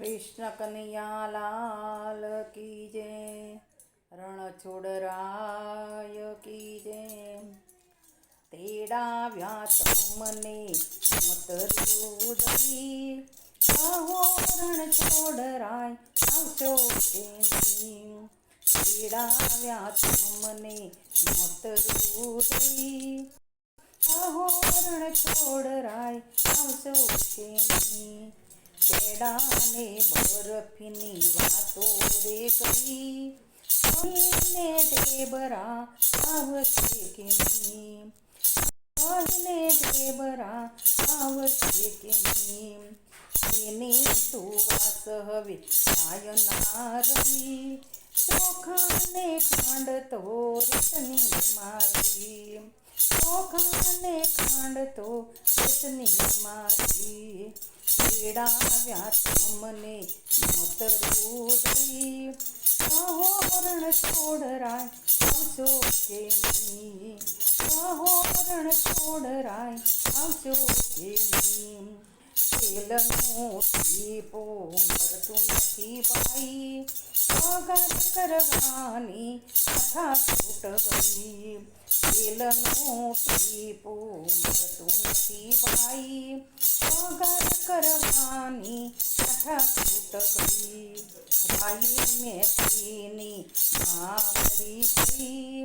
કૃષ્ણ કનૈયા લાલ કી જય. રણછોડરાય કી જય. તેડાવ્યા તમને મોતરુદઈ આહો રણછોડરાય, આવશો કે નહીં તેડાવ્યા તમને મોતરુદઈ આહો રણછોડરાય, આવશો કે નહીં પેડાને બરફની વાતો રે ગઈ કહીને ઢેબરા આવશે કે નહીં? કહીને ઢેબરા આવશે કે નહીં? એની સુવાસ હવે રહી ચોખાને ખાંડ તો રસની મારી. ચોખાને ખાંડ તો રસની મારી. તેડાવ્યા તમને મોતરુદઈ સહોરણ છોડરાય આવશો કે નહીં. સહોરણ છોડરાય આવશો કે નહીં. તેલનું ટીપો મળતું નથી ભાઈ. પગાર કરવાની કથા છૂટ ગઈ. તેલનું ટીપો મળતું નથી ભાઈ પગાર કરવાની કથા છૂટ ગઈ ભાઈ મેથીની મામરી ગઈ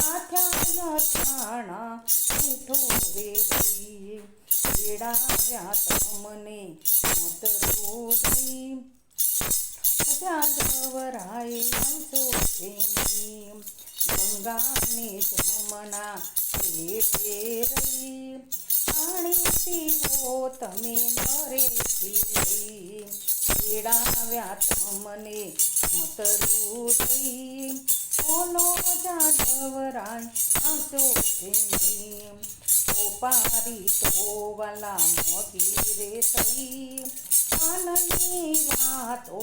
આથ્યા અથાણા મીઠો વેડી તેડાવ્યા તમને મોતરુદઈ જાદવરાય આવશો તેની ગંગાને જમના પેટે રહી. પાણી પીવો તમે નરેથી લઈ. તેડાવ્યા તમને મોતરુદઈ બોલો જાદવરાય આવશો કે નહીં ઓપારી તો મોગી રે થઈ આનંદની વાતો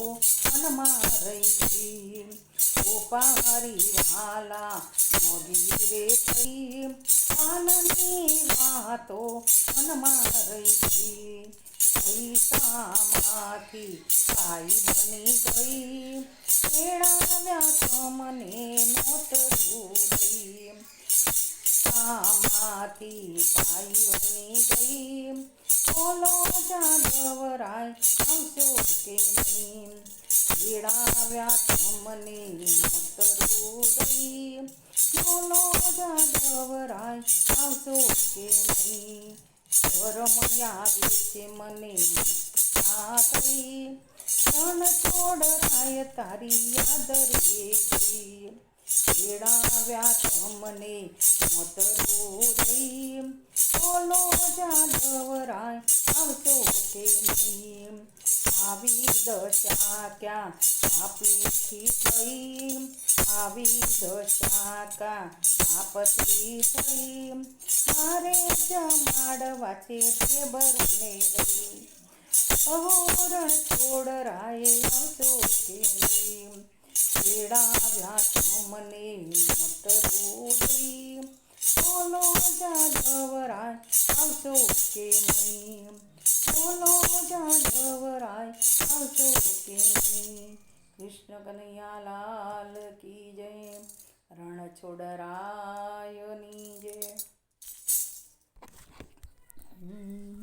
મનમાં રહી ગઈ ઓપારી વાલા, મોદી રે થઈ આનંદની વાતો મનમાં રહી ગઈ પૈસામાંથી કાઈ બની ગઈ? કેળાવ્યા મને નોતરું આમાંથી પાઈ બની ગઈ. બોલો જાદવરાય આવશો કે નહીં. પીડાવ્યા તમને નોતરું બોલો જાદવરાય આવશો કે નહીં. શરમ વિશે મને મુક્તા થઈ રણ છોડરાય તારી યાદ રે ગઈ તેડાવ્યા તમને મોતરુદઈ બોલો જાદવરાય આવતો કે નહીં? આવી દશા ક્યાં આપીથી થઈ? આવી દશા કા આપતી થઈ? મારે જમાડવા છે ટેબરને રહી અહોરણ છોડરાય આવતો કે નહીં? તેડાવ્યા તમને મોતરુદઈ બોલો જાદવરાય આવશો કે નહીં? બોલો જાદવરાય આવશો કે નહીં? કૃષ્ણ કનૈયા લાલ કી જય રણછોડરાયની જય. હમ.